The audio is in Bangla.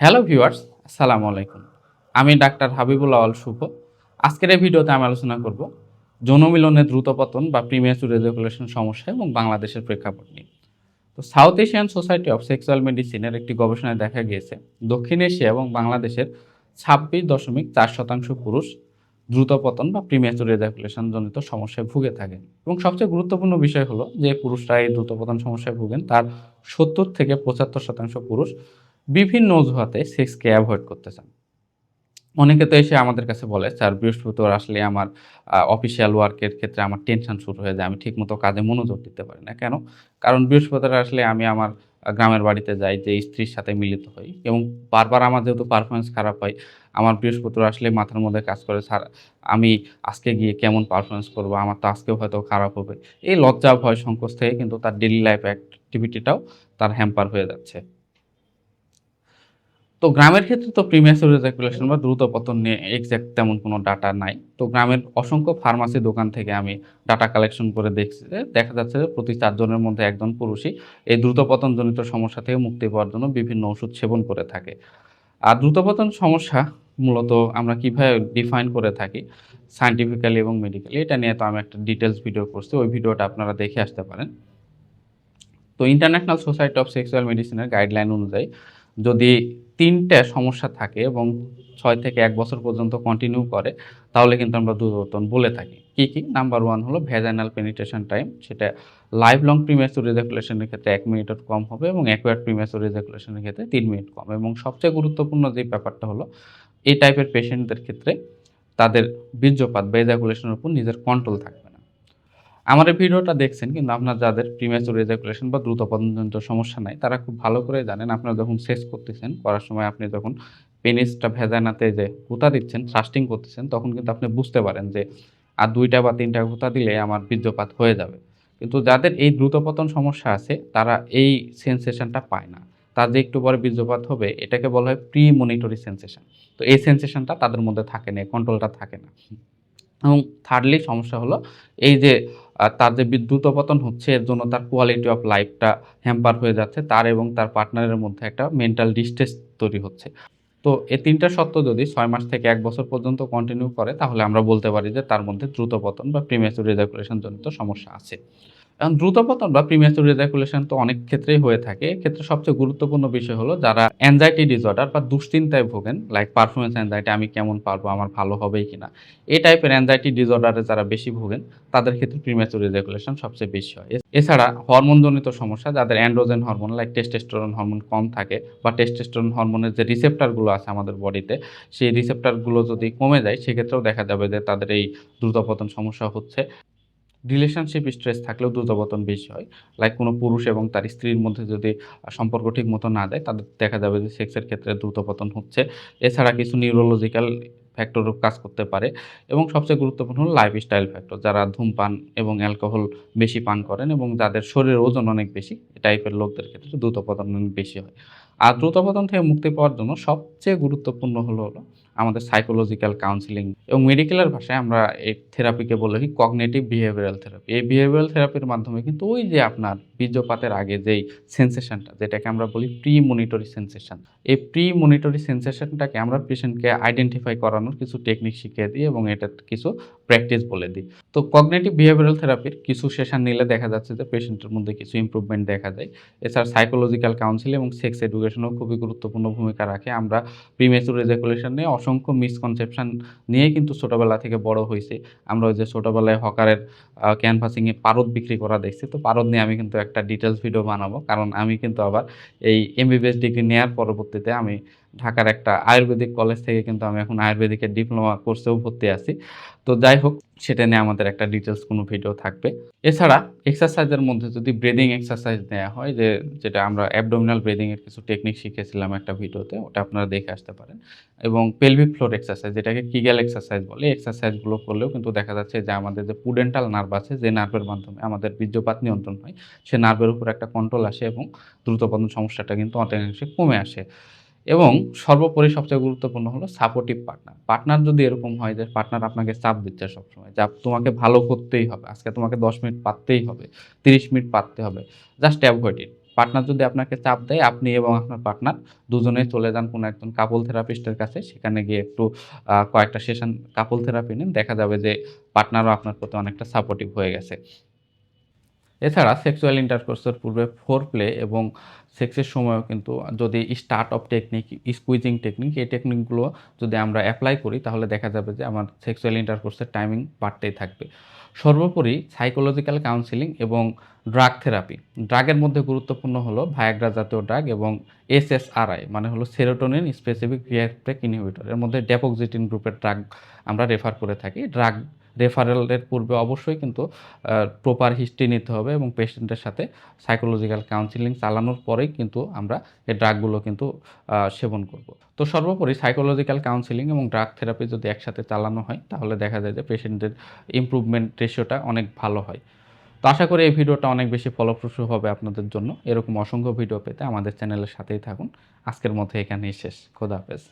হ্যালো ভিউয়ার্স আসসালামু আলাইকুম আমি ডাক্তার হাবিবুল আওয়াল শুভ। আজকের এই ভিডিওতে আমি আলোচনা করব যৌনমিলনের দ্রুত পতন বা প্রিমিয়াচুর রেজুলেশন সমস্যা এবং বাংলাদেশের প্রেক্ষাপট নিয়ে। তো South Asian society of sexual মেডিসিনের একটি গবেষণায় দেখা গিয়েছে, দক্ষিণ এশিয়া এবং বাংলাদেশের ছাব্বিশ দশমিক চার শতাংশ পুরুষ দ্রুত পতন বা প্রিমিয়াচুর রেজাকুলেশন জনিত সমস্যায় ভুগে থাকেন। এবং সবচেয়ে গুরুত্বপূর্ণ বিষয় হলো যে পুরুষরা এই দ্রুত পতন সমস্যায় ভুগেন, তার সত্তর থেকে পঁচাত্তর শতাংশ পুরুষ বিভিন্ন অজুহাতে সেক্সকে অ্যাভয়েড করতে চান। অনেকে তো এসে আমাদের কাছে বলে, স্যার, বৃহস্পতিবার আসলে আমার অফিসিয়াল ওয়ার্কের ক্ষেত্রে আমার টেনশন শুরু হয়ে যায়, আমি ঠিকমতো কাজে মনোযোগ দিতে পারি না। কেন? কারণ বৃহস্পতিবার আসলে আমি আমার গ্রামের বাড়িতে যাই, যে স্ত্রীর সাথে মিলিত হই এবং বারবার আমার যেহেতু পারফরমেন্স খারাপ হয়, আমার বৃহস্পতিবার আসলে মাথার মধ্যে কাজ করে, স্যার, আমি আজকে গিয়ে কেমন পারফরমেন্স করব? আমার তো আজকেও হয়তো খারাপ হবে। এই লজ্জা, ভয়, সংকোচ থেকে কিন্তু তার ডেলি লাইফ অ্যাক্টিভিটিটাও তার হ্যাম্পার হয়ে যাচ্ছে। তো গ্রামের ক্ষেত্রে তো প্রিমিয়াসুর রেজাকুলেশন বা দ্রুত পতন নিয়ে এক্স্যাক্ট তেমন কোনো ডাটা নাই। তো গ্রামের অসংখ্য ফার্মাসি দোকান থেকে আমি ডাটা কালেকশন করে দেখছি, দেখা যাচ্ছে যে প্রতি চারজনের মধ্যে একজন পুরুষই এই দ্রুত পতনজনিত সমস্যা থেকে মুক্তি পাওয়ার জন্য বিভিন্ন ওষুধ সেবন করে থাকে। আর দ্রুত পতন সমস্যা মূলত আমরা কীভাবে ডিফাইন করে থাকি সায়েন্টিফিক্যালি এবং মেডিকেলি এটা নিয়ে তো আমি একটা ডিটেলস ভিডিও করছি, ওই ভিডিওটা আপনারা দেখে আসতে পারেন। তো ইন্টারন্যাশনাল সোসাইটি অফ সেক্সুয়াল মেডিসিনের গাইডলাইন অনুযায়ী যদি তিনটে সমস্যা থাকে এবং ছয় থেকে এক বছর পর্যন্ত কন্টিনিউ করে, তাহলে কিন্তু আমরা দুর্বর্তন বলে থাকি। কি কি? নাম্বার ওয়ান হলো ভ্যাজাইনাল পেনিট্রেশন টাইম সেটা লাইফ লং প্রিমেসুর রেজাকুলেশনের ক্ষেত্রে এক মিনিটের কম হবে এবং অ্যাকোয়ার্ড প্রিমেসুর রেজাকুলেশনের ক্ষেত্রে তিন মিনিট কম। এবং সবচেয়ে গুরুত্বপূর্ণ যে ব্যাপারটা হলো, এই টাইপের পেশেন্টদের ক্ষেত্রে তাদের বীর্যপাত বা এজাকুলেশনের উপর নিজের কন্ট্রোল থাকবে আমার এই ভিডিওটা দেখছেন কিন্তু আপনার যাদের প্রিমেচুর রেজাকুলেশন বা দ্রুত পতনজনিত সমস্যা নাই, তারা খুব ভালো করে জানেন আপনারা যখন শেষ করতেছেন, করার সময় আপনি যখন পেনিসটা ভেজানাতে যে গুতা দিচ্ছেন থ্রাস্টিং করতেছেন, তখন কিন্তু আপনি বুঝতে পারেন যে আর দুইটা বা তিনটা গুতা দিলে আমার বীর্যপাত হয়ে যাবে। কিন্তু যাদের এই দ্রুত পতন সমস্যা আছে, তারা এই সেন্সেশনটা পায় না। তার যে একটু পরে বীর্যপাত হবে, এটাকে বলা হয় প্রি মনিটরি সেন্সেশন তো এই সেন্সেশনটা তাদের মধ্যে থাকে না কন্ট্রোলটা থাকে না। এবং থার্ডলি সমস্যা হলো, এই যে তার যে বিদ্যুৎ অপতন হচ্ছে, এর জন্য তার কোয়ালিটি অফ লাইফটা হ্যাম্পার হয়ে যাচ্ছে। তার এবং তার পার্টনারের মধ্যে একটা মেন্টাল ডিস্ট্রেস তৈরি হচ্ছে। তো এই তিনটা সত্য যদি ছয় মাস থেকে এক বছর পর্যন্ত কন্টিনিউ করে, তাহলে আমরা বলতে পারি যে তার মধ্যে দ্রুত পতন বা প্রিমেচুর রেজাকুলেশন জনিত সমস্যা আছে। এখন দ্রুত পতন বা প্রিমেচুর রেজাকুলেশন তো অনেক ক্ষেত্রেই হয়ে থাকে। এক্ষেত্রে সবচেয়ে গুরুত্বপূর্ণ বিষয় হলো যারা অ্যাংজাইটি ডিসঅর্ডার বা দুশ্চিন্তায় ভোগেন লাইক পারফরমেন্স অ্যাংজাইটি আমি কেমন পারব, আমার ভালো হবেই কিনা, এই টাইপের অ্যাংজাইটি ডিসঅর্ডারে যারা বেশি ভোগেন, তাদের ক্ষেত্রে প্রিমেচুর রেজাকুলেশন সবচেয়ে বেশি হয়। এছাড়া হরমোনজনিত সমস্যা, যাদের androgen hormone like testosterone hormone কম থাকে বা টেস্টেস্টোরন হরমোনের যে রিসেপ্টারগুলো আছে আমাদের বডিতে সেই রিসেপ্টারগুলো যদি কমে যায়, সেক্ষেত্রেও দেখা যাবে যে তাদের এই দ্রুতপতন সমস্যা হচ্ছে। রিলেশনশিপ স্ট্রেস থাকলেও দ্রুতপতন বেশি হয়। লাইক কোনো পুরুষ এবং তার স্ত্রীর মধ্যে যদি সম্পর্ক ঠিক মতো না দেয়, তাদের দেখা যাবে যে সেক্সের ক্ষেত্রে দ্রুতপতন হচ্ছে। এছাড়া কিছু নিউরোলজিক্যাল ফ্যাক্টরও কাজ করতে পারে। এবং সবচেয়ে গুরুত্বপূর্ণ হলো লাইফস্টাইল ফ্যাক্টর যারা ধূমপান এবং অ্যালকোহল বেশি পান করেন এবং যাদের শরীরের ওজন অনেক বেশি টাইপের লোকদের ক্ষেত্রে দ্রুতপতন অনেক বেশি হয়। আর দ্রুতপতন থেকে মুক্তি পাওয়ার জন্য সবচেয়ে গুরুত্বপূর্ণ হলো হলো আমাদের সাইকোলজিক্যাল কাউন্সিলিং এবং মেডিকেলের ভাষায় আমরা এই থেরাপিকে বলে কি কগনেটিভ বিহেভিয়ারাল থেরাপি এই বিহেভিয়ারাল থেরাপির মাধ্যমে কিন্তু ওই যে আপনার বীর্যপাতের আগে যেই সেন্সেশনটা যেটাকে আমরা বলি প্রি মনিটরি সেন্সেশন এই প্রি মনিটরি সেন্সেশনটাকে আমরা পেশেন্টকে আইডেন্টিফাই করানোর কিছু টেকনিক শিখিয়ে দিই এবং এটা কিছু প্র্যাকটিস বলে দিই। তো কগনেটিভ বিহেভিয়ারাল থেরাপির কিছু সেশন নিলে দেখা যাচ্ছে যে পেশেন্টের মধ্যে কিছু ইমপ্রুভমেন্ট দেখা যায় এছাড়া সাইকোলজিক্যাল কাউন্সিল এবং সেক্স এডুকেশনও খুবই গুরুত্বপূর্ণ ভূমিকা রাখে। আমরা প্রিমেচুর এজাকুলেশন নিয়ে অসংখ্য মিসকনসেপশন নিয়ে কিন্তু ছোটোবেলা থেকে বড় হয়েছে। আমরা ওই যে ছোটোবেলায় হকারের ক্যানভাসিংয়ে পারদ বিক্রি করা দেখছি। তো পারদ নিয়ে আমি কিন্তু একটা ডিটেলস ভিডিও বানাবো। কারণ আমি কিন্তু আবার এই এমবিবিএস ডিগ্রি নেওয়ার পরবর্তীতে আমি ঢাকার একটা আয়ুর্বেদিক কলেজ থেকে কিন্তু আমি এখন আয়ুর্বেদিকের ডিপ্লোমা কোর্সেও ভর্তি আছি। তো যাই হোক, সেটা নিয়ে আমাদের একটা ডিটেলস কোনো ভিডিও থাকবে। এছাড়া এক্সারসাইজের মধ্যে যদি ব্রিদিং এক্সারসাইজ নেওয়া হয়, যে, যেটা আমরা অ্যাবডোমিনাল ব্রিদিংয়ের কিছু টেকনিক শিখেছিলাম একটা ভিডিওতে ওটা আপনারা দেখে আসতে পারেন। এবং পেলভিক ফ্লোর এক্সারসাইজ যেটাকে কিগেল এক্সারসাইজ বলে এক্সারসাইজগুলো করলেও কিন্তু দেখা যাচ্ছে যে, আমাদের যে পুডেন্টাল নার্ভ আছে, যে নার্ভের মাধ্যমে আমাদের বীর্যপাত নিয়ন্ত্রণ হয়, সে নার্ভের উপর একটা কন্ট্রোল আসে এবং দ্রুতপতন সমস্যাটা কিন্তু অনেকাংশে কমে আসে। এবং সর্বোপরি সবচেয়ে গুরুত্বপূর্ণ হলো সাপোর্টিভ পার্টনার পার্টনার যদি এরকম হয় যে পার্টনার আপনাকে চাপ দিচ্ছে সবসময়, যা তোমাকে ভালো করতেই হবে, আজকে তোমাকে দশ মিনিট পাততেই হবে, তিরিশ মিনিট পাততে হবে জাস্ট অ্যাভয়েড ইট পার্টনার যদি আপনাকে চাপ দেয়, আপনি এবং আপনার পার্টনার দুজনেই চলে যান কোনো একজন কাপল থেরাপিস্টের কাছে, সেখানে গিয়ে একটু কয়েকটা সেশন কাপল থেরাপি নিন, দেখা যাবে যে পার্টনারও আপনার প্রতি অনেকটা সাপোর্টিভ হয়ে গেছে। এছাড়া সেক্সুয়াল ইন্টারকোর্সের পূর্বে ফোর প্লে এবং সেক্সের সময়ও কিন্তু যদি start off technique squeezing technique এই টেকনিকগুলো যদি আমরা অ্যাপ্লাই করি, তাহলে দেখা যাবে যে আমার সেক্সুয়াল ইন্টারকোর্সের টাইমিং বাড়তেই থাকবে। সর্বোপরি সাইকোলজিক্যাল কাউন্সিলিং এবং ড্রাগ থেরাপি ড্রাগের মধ্যে গুরুত্বপূর্ণ হলো ভায়াগ্রা জাতীয় ড্রাগ এবং এসএসআরআই মানে হলো সেরোটোনিন স্পেসিফিক রিয়াক্টেক ইনহিবিটর এর মধ্যে ডেপোক্সিটিন গ্রুপের ড্রাগ আমরা রেফার করে থাকি। ড্রাগ রেফারেলের পূর্বে অবশ্যই কিন্তু প্রপার হিস্ট্রি নিতে হবে এবং পেশেন্টের সাথে সাইকোলজিক্যাল কাউন্সিলিং চালানোর পরেই কিন্তু আমরা এই ড্রাগগুলো কিন্তু সেবন করব। তো সর্বোপরি সাইকোলজিক্যাল কাউন্সিলিং এবং ড্রাগ থেরাপি যদি একসাথে চালানো হয়, তাহলে দেখা যায় যে পেশেন্টের ইমপ্রুভমেন্ট রেশিওটা অনেক ভালো হয়। তো আশা করি এই ভিডিওটা অনেক বেশি ফলপ্রসূ হবে আপনাদের জন্য। এরকম অসংখ্য ভিডিও পেতে আমাদের চ্যানেলের সাথেই থাকুন। আজকের মধ্যে এখানেই শেষ। খোদা হাফেজ।